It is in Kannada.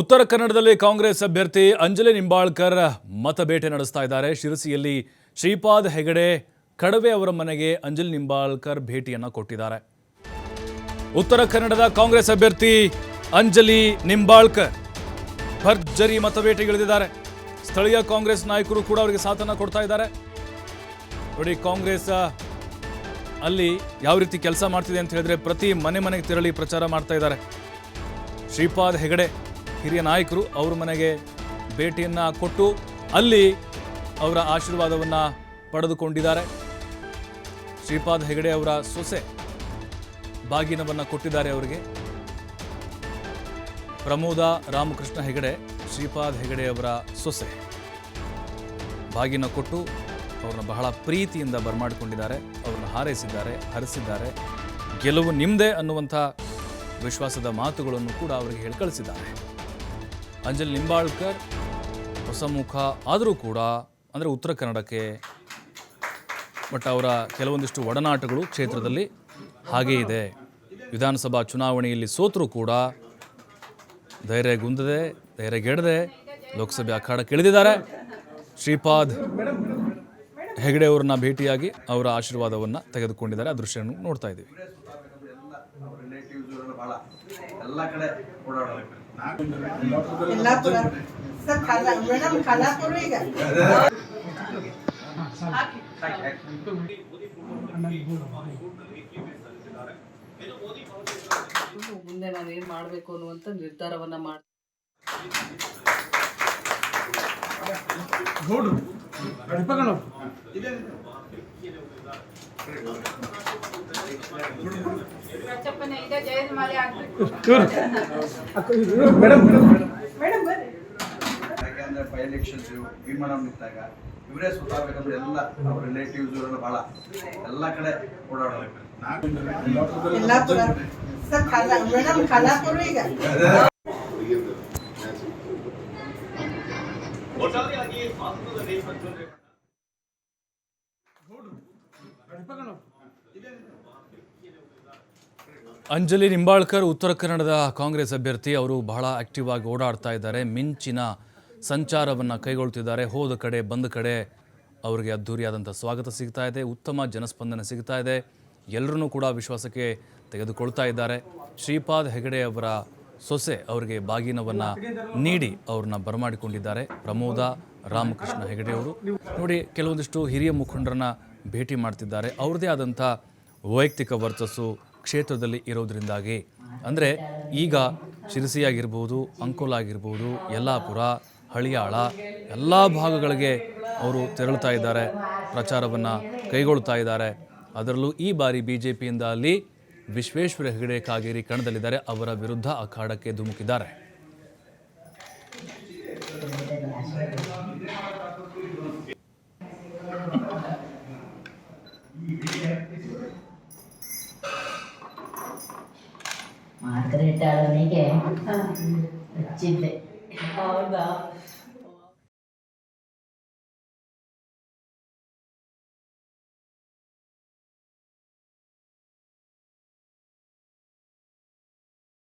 ಉತ್ತರ ಕನ್ನಡದಲ್ಲಿ ಕಾಂಗ್ರೆಸ್ ಅಭ್ಯರ್ಥಿ ಅಂಜಲಿ ನಿಂಬಾಳ್ಕರ್ ಮತಬೇಟೆ ನಡೆಸ್ತಾ ಇದ್ದಾರೆ. ಶಿರಸಿಯಲ್ಲಿ ಶ್ರೀಪಾದ್ ಹೆಗಡೆ, ಕಡವೆ ಅವರ ಮನೆಗೆ ಅಂಜಲಿ ನಿಂಬಾಳ್ಕರ್ ಭೇಟಿಯನ್ನು ಕೊಟ್ಟಿದ್ದಾರೆ. ಉತ್ತರ ಕನ್ನಡದ ಕಾಂಗ್ರೆಸ್ ಅಭ್ಯರ್ಥಿ ಅಂಜಲಿ ನಿಂಬಾಳ್ಕರ್ ಭರ್ಜರಿ ಮತಬೇಟೆಗಿಳಿದಿದ್ದಾರೆ ಸ್ಥಳೀಯ ಕಾಂಗ್ರೆಸ್ ನಾಯಕರು ಕೂಡ ಅವರಿಗೆ ಸಾಥನ ಕೊಡ್ತಾ ಇದ್ದಾರೆ. ನೋಡಿ, ಕಾಂಗ್ರೆಸ್ ಅಲ್ಲಿ ಯಾವ ರೀತಿ ಕೆಲಸ ಮಾಡ್ತಿದೆ ಅಂತ ಹೇಳಿದ್ರೆ ಪ್ರತಿ ಮನೆ ಮನೆಗೆ ತೆರಳಿ ಪ್ರಚಾರ ಮಾಡ್ತಾ ಇದ್ದಾರೆ. ಶ್ರೀಪಾದ್ ಹೆಗಡೆ ಹಿರಿಯ ನಾಯಕರು ಅವ್ರ ಮನೆಗೆ ಭೇಟಿಯನ್ನು ಕೊಟ್ಟು ಅಲ್ಲಿ ಅವರ ಆಶೀರ್ವಾದವನ್ನು ಪಡೆದುಕೊಂಡಿದ್ದಾರೆ. ಶ್ರೀಪಾದ್ ಹೆಗಡೆ ಅವರ ಸೊಸೆ ಬಾಗಿನವನ್ನು ಕೊಟ್ಟಿದ್ದಾರೆ ಅವರಿಗೆ. ಪ್ರಮೋದ ರಾಮಕೃಷ್ಣ ಹೆಗಡೆ, ಶ್ರೀಪಾದ್ ಹೆಗಡೆ ಅವರ ಸೊಸೆ ಬಾಗಿನ ಕೊಟ್ಟು ಅವ್ರನ್ನ ಬಹಳ ಪ್ರೀತಿಯಿಂದ ಬರಮಾಡಿಕೊಂಡಿದ್ದಾರೆ. ಅವ್ರನ್ನ ಹಾರೈಸಿದ್ದಾರೆ, ಹರಿಸಿದ್ದಾರೆ. ಗೆಲುವು ನಿಮ್ಮದೇ ಅನ್ನುವಂಥ ವಿಶ್ವಾಸದ ಮಾತುಗಳನ್ನು ಕೂಡ ಅವರಿಗೆ ಹೇಳಿ ಕಳಿಸಿದ್ದಾರೆ ಅಂಜಲ್ ನಿಂಬಾಳ್ಕರ್ ಹೊಸ ಮುಖ ಆದರೂ ಕೂಡ ಅಂದರೆ ಉತ್ತರ ಕನ್ನಡಕ್ಕೆ ಬಟ್ ಅವರ ಕೆಲವೊಂದಿಷ್ಟು ಒಡನಾಟಗಳು ಕ್ಷೇತ್ರದಲ್ಲಿ ಹಾಗೇ ಇದೆ ವಿಧಾನಸಭಾ ಚುನಾವಣೆಯಲ್ಲಿ ಸೋತರೂ ಕೂಡ ಧೈರ್ಯ ಗುಂದದೆ ಧೈರ್ಯ ಗೆಡದೆ ಲೋಕಸಭೆ ಅಖಾಡಕ್ಕೆ ಇಳಿದಿದ್ದಾರೆ ಶ್ರೀಪಾದ್ ಹೆಗಡೆ ಅವ್ರನ್ನ ಭೇಟಿಯಾಗಿ ಅವರ ಆಶೀರ್ವಾದವನ್ನು ತೆಗೆದುಕೊಂಡಿದ್ದಾರೆ ಆ ದೃಶ್ಯವನ್ನು ನೋಡ್ತಾ ಇದ್ದೀವಿ ಎಲ್ಲ ಕಡೆ ಮುಂದೆ ನಾನು ಏನ್ ಮಾಡ್ಬೇಕು ಅನ್ನುವಂತ ನಿರ್ಧಾರವನ್ನ ಮಾಡ್ ಯಾಕೆಂದ್ರೆ ಬೈ ಎಲೆಕ್ಷನ್ಸ್ ವಿಮಾನ ನಿಂತಾಗ ಇವರೇ ಸುತ್ತಾಗಬೇಕಂದ್ರೆ ಎಲ್ಲ ಅವ್ರ ರಿಲೇಟಿವ್ಸ್ ಇವರೆಲ್ಲ ಭಾಳ ಎಲ್ಲ ಕಡೆ ಓಡಾಡೋದು ಯಲ್ಲಾಪುರ ಸರ್ ಅಂಜಲಿ ನಿಂಬಾಳ್ಕರ್, ಉತ್ತರ ಕನ್ನಡದ ಕಾಂಗ್ರೆಸ್ ಅಭ್ಯರ್ಥಿ, ಅವರು ಬಹಳ ಆಕ್ಟಿವ್ ಆಗಿ ಓಡಾಡ್ತಾ ಇದ್ದಾರೆ. ಮಿಂಚಿನ ಸಂಚಾರವನ್ನು ಕೈಗೊಳ್ತಿದ್ದಾರೆ. ಹೋದ ಕಡೆ, ಬಂದ ಕಡೆ ಅವರಿಗೆ ಅದ್ಧೂರಿಯಾದಂಥ ಸ್ವಾಗತ ಸಿಗ್ತಾ ಇದೆ. ಉತ್ತಮ ಜನಸ್ಪಂದನೆ ಸಿಗ್ತಾ ಇದೆ. ಎಲ್ಲರನ್ನೂ ಕೂಡ ವಿಶ್ವಾಸಕ್ಕೆ ತೆಗೆದುಕೊಳ್ತಾ ಇದ್ದಾರೆ. ಶ್ರೀಪಾದ್ ಹೆಗಡೆ ಅವರ ಸೊಸೆ ಅವರಿಗೆ ಬಾಗಿನವನ್ನು ನೀಡಿ ಅವ್ರನ್ನ ಬರಮಾಡಿಕೊಂಡಿದ್ದಾರೆ. ಪ್ರಮೋದ ರಾಮಕೃಷ್ಣ ಹೆಗಡೆ ಅವರು. ನೋಡಿ, ಕೆಲವೊಂದಿಷ್ಟು ಹಿರಿಯ ಮುಖಂಡರನ್ನ ಭೇಟಿ ಮಾಡ್ತಿದ್ದಾರೆ. ಅವ್ರದ್ದೇ ಆದಂಥ ವೈಯಕ್ತಿಕ ವರ್ಚಸ್ಸು ಕ್ಷೇತ್ರದಲ್ಲಿ ಇರೋದ್ರಿಂದಾಗಿ. ಅಂದರೆ ಈಗ ಶಿರಸಿ ಆಗಿರ್ಬೋದು ಅಂಕೋಲ ಆಗಿರ್ಬೋದು ಯಲ್ಲಾಪುರ, ಹಳಿಯಾಳ ಎಲ್ಲ ಭಾಗಗಳಿಗೆ ಅವರು ತೆರಳುತ್ತಾ ಇದ್ದಾರೆ, ಪ್ರಚಾರವನ್ನು ಕೈಗೊಳ್ತಾ ಇದ್ದಾರೆ. ಅದರಲ್ಲೂ ಈ ಬಾರಿ ಬಿ ಜೆ ಪಿಯಿಂದ ಅಲ್ಲಿ ವಿಶ್ವೇಶ್ವರ ಹೆಗಡೆ ಕಾಗೇರಿ ಕಣದಲ್ಲಿದ್ದಾರೆ, ಅವರ ವಿರುದ್ಧ ಅಖಾಡಕ್ಕೆ ಧುಮುಕಿದ್ದಾರೆ. ಅವನಿಗೆ ಹಚ್ಚಿದ್ದೆ. ಹೌದಾ?